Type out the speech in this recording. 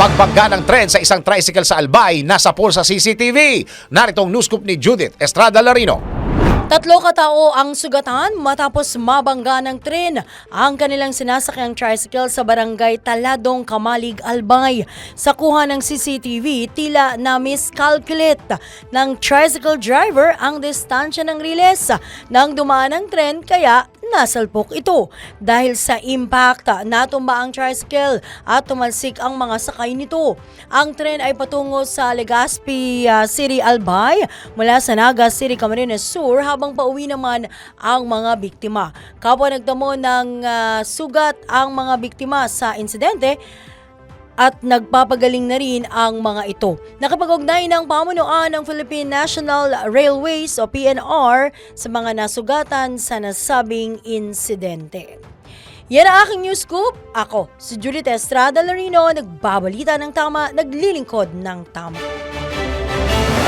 Pagbangga ng tren sa isang tricycle sa Albay, nasa pool sa CCTV. Naritong news scoop ni Judith Estrada Larino. Tatlo katao ang sugatan matapos mabangga ng tren ang kanilang sinasakyang tricycle sa barangay Taladong, Kamalig, Albay. Sa kuha ng CCTV, tila na miscalculate ng tricycle driver ang distansya ng riles nang dumaan ang tren kaya nasalpok ito. Dahil sa impact, natumba ang tricycle at tumalsik ang mga sakay nito. Ang tren ay patungo sa Legazpi ah, City, Albay mula sa Naga City, Camarines Sur habang pauwi naman ang mga biktima. Kapwa nagtamo ng ah, sugat ang mga biktima sa insidente at nagpapagaling na rin ang mga ito. Nakapag-ugnay ng pamunuan ng Philippine National Railways o PNR sa mga nasugatan sa nasabing insidente. Yan ang aking news scoop. Ako, si Judith Estrada Larino, nagbabalita ng tama, naglilingkod ng tama.